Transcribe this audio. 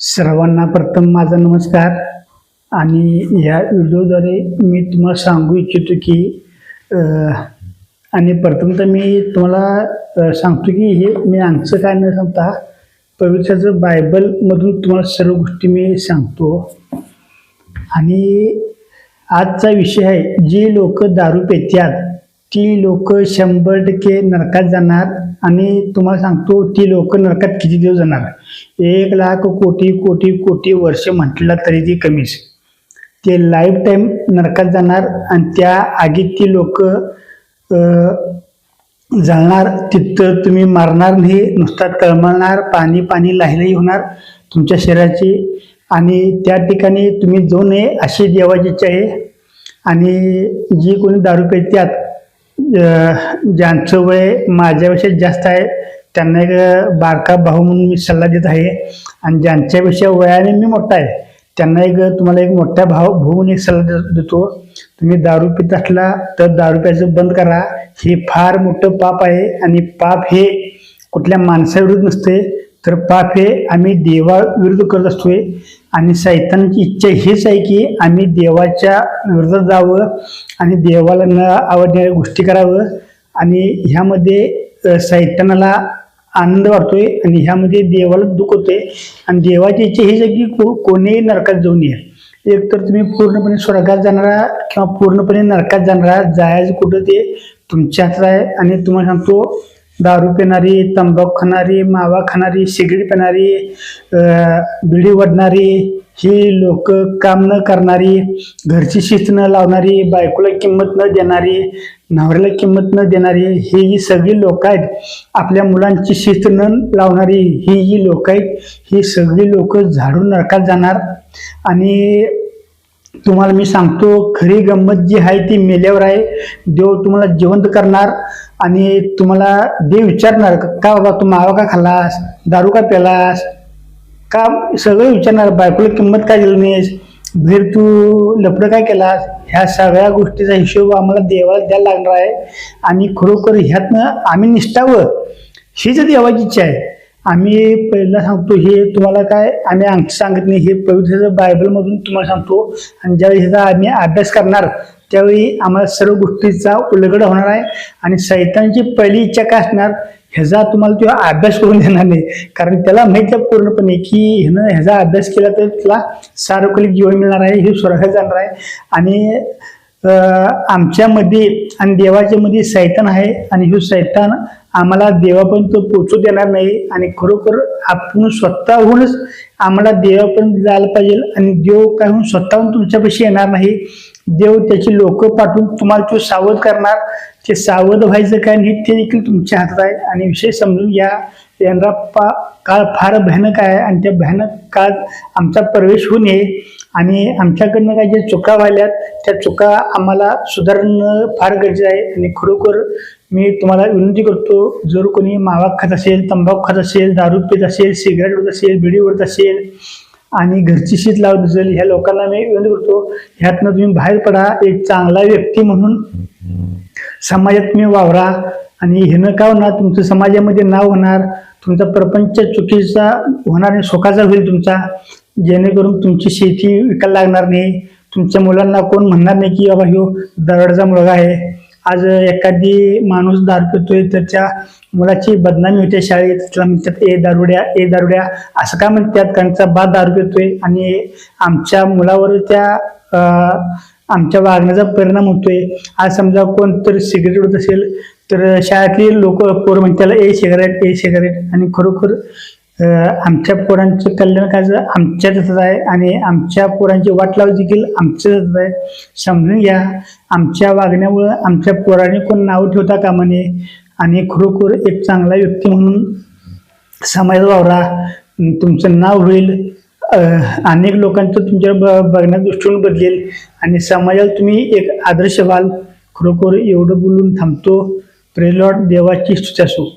सर्वांना प्रथम माझा नमस्कार. आणि ह्या व्हिडिओद्वारे मी तुम्हाला सांगू इच्छितो की आणि प्रथम तर मी तुम्हाला सांगतो की हे मी आमचं काय न सांगता पवित्राचं बायबलमधून तुम्हाला सर्व गोष्टी मी सांगतो. आणि आजचा विषय आहे जी लोक दारू पेत्यात ती लोक शंभर टक्के नरकात जाणार आणि तुम्हाला सांगतो ती लोक नरकात किती दिवस जाणार? एक लाख कोटी कोटी कोटी वर्ष म्हटलं तरी ती कमीच. ते लाईफ टाईम नरकात जाणार आणि त्या आगीत ती लोक जळणार तिथं तुम्ही मारणार नाही नुसता तळमळणार पाणी पाणी लाहिलंही होणार तुमच्या शरीराची आणि त्या ठिकाणी तुम्ही जाऊ नये अशी देवाची इच्छा आहे. आणि जी कोणी दारू पितात ज्यांचं वय माझ्यापेक्षा जास्त आहे त्यांना एक बारका भाऊ म्हणून मी सल्ला देत आहे. आणि ज्यांच्यापेक्षा वयाने मी मोठा आहे त्यांना एक तुम्हाला एक मोठ्या भाव भाऊ म्हणून एक सल्ला दे- देतो. तुम्ही दारू पित असला तर दारू प्यायचं बंद करा. हे फार मोठं पाप आहे आणि पाप हे कुठल्या माणसाविरुद्ध नसते. तर पाप हे आम्ही देवाविरुद्ध करत असतोय. आणि सैतानाची इच्छा हीच आहे की आम्ही देवाच्या विरोधात जावं आणि देवाला न आवडणाऱ्या गोष्टी करावं. आणि ह्यामध्ये अ, सैतानाला आनंद वाटतोय आणि ह्यामध्ये देवाला दुःख होते आणि देवाची इच्छा हीच आहे की को कोणीही नरकात जाऊ नये. एक तर तुम्ही पूर्णपणे स्वर्गात जाणारा किंवा पूर्णपणे नरकात जाणारा जायचं कुठं ते तुमच्या हातात आहे. आणि तुम्हाला सांगतो दारू पिणारी तंबाखू खाणारी मावा खाणारी सिगरेट पिणारी बिडी वडणारी ही लोक काम न करणारी घरची शिस्त न लावणारी बायकोला किंमत न देणारी नवऱ्याला किंमत न देणारी ही ही सगळी लोक आहेत. आपल्या मुलांची शिस्त न लावणारी ही जी लोक आहेत. ही सगळी लोक झाडून नरकात जाणार. आणि तुम्हाला मी सांगतो खरी गंमत जी आहे ती मेल्यावर आहे. देव तुम्हाला जिवंत करणार. आणि तुम्हाला देव विचारणार का बाबा तू मावा का खाल्लास? दारू का प्यालास? का सगळं विचारणार बायकोला किंमत काय दिली नाहीस? भीर तू लपडं काय केलास? ह्या सगळ्या गोष्टीचा हिशोब आम्हाला देवाला द्यायला लागणार आहे. आणि खरोखर ह्यातनं आम्ही निष्ठावं हीच देवाची इच्छा आहे. आम्ही पहिला सांगतो हे तुम्हाला काय आम्ही अंगठी सांगत नाही हे पवित्र बायबलमधून तुम्हाला सांगतो. आणि ज्यावेळी ह्याचा आम्ही अभ्यास करणार त्यावेळी आम्हाला सर्व गोष्टीचा उलगड होणार आहे आणि सैतानची पहिली इच्छा काय असणार ह्याचा तुम्हाला तो अभ्यास करून देणार नाही. कारण त्याला माहिती आहे पूर्णपणे की ह्यानं ह्याचा अभ्यास केला तर त्याला सार्वकालिक जीवन मिळणार आहे हे स्वर्गात जाणार आहे. आणि आमच्यामध्ये आणि देवाच्यामध्ये सैतान आहे आणि हे सैतान आम्हाला देवापर्यंत पोचू देणार नाही आणि खरोखर आपण स्वतःहूनच आम्हाला देवापर्यंत जायला पाहिजे आणि देव काय होऊन स्वतःहून तुमच्यापाशी येणार नाही. देव त्याची लोक पाठवून तुम्हाला तो सावध करणार. ते सावध व्हायचं काय नाही ते देखील तुमच्या हातात आहे. आणि विषय समजून घ्या. येणारा पा काळ फार भयानक आहे आणि त्या भयानक काळात आमचा प्रवेश होऊ नये. आणि आमच्याकडनं काही ज्या चुका व्हायल्यात त्या चुका आम्हाला सुधारणं फार गरजेचं आहे. आणि खरोखर मी तुम्हाला विनंती करतो जर कोणी मावा खात असेल तंबाखू खात असेल दारू पित असेल सिगारेट ओढत असेल बिडी ओढत असेल आणि घरची शीत लावत असेल ह्या लोकांना मी विनंती करतो ह्यातनं तुम्ही बाहेर पडा. एक चांगला व्यक्ती म्हणून समाजात तुम्ही वावरा आणि हिनं काय होणार? तुमचं समाजामध्ये नाव होणार तुमचा प्रपंच चुकीचा होणार आणि सुखाचा होईल तुमचा. जेणेकरून तुमची शेती विकायला लागणार नाही. तुमच्या मुलांना कोण म्हणणार नाही की बाबा ह्यो दरडचा मुलगा आहे. आज एखादी माणूस दारू पितोय तर त्या मुलाची बदनामी होते शाळेत. त्याला म्हणतात ए दारुड्या ए दारुड्या. असं का म्हणतात? कारण त्याचा बा दारू पितोय आणि आमच्या मुलावर त्या आमच्या वागण्याचा परिणाम होतोय. आज समजा कोणतरी सिगरेट होत असेल तर शाळेतली लोक पोर म्हणतात त्याला ए सिगारेट ए सिगारेट आणि खरोखर आमच्या पोरांचं कल्याण करायचं आमच्याच आहे आणि आमच्या पोरांची वाट लावली देखील आमच्याच हातात आहे. समजून घ्या आमच्या वागण्यामुळं आमच्या पोरांनी कोण नाव ठेवता कामा नये आणि खरोखर एक चांगला व्यक्ती म्हणून समाज वावरा. तुमचं नाव होईल. अनेक लोकांचं तुमच्या ब बघण्यात दृष्टिकोन बदलेल. आणि समाजाला तुम्ही एक आदर्श व्हाल. खरोखर एवढं बोलून थांबतो. प्रेलॉट देवाची स्तुती असो.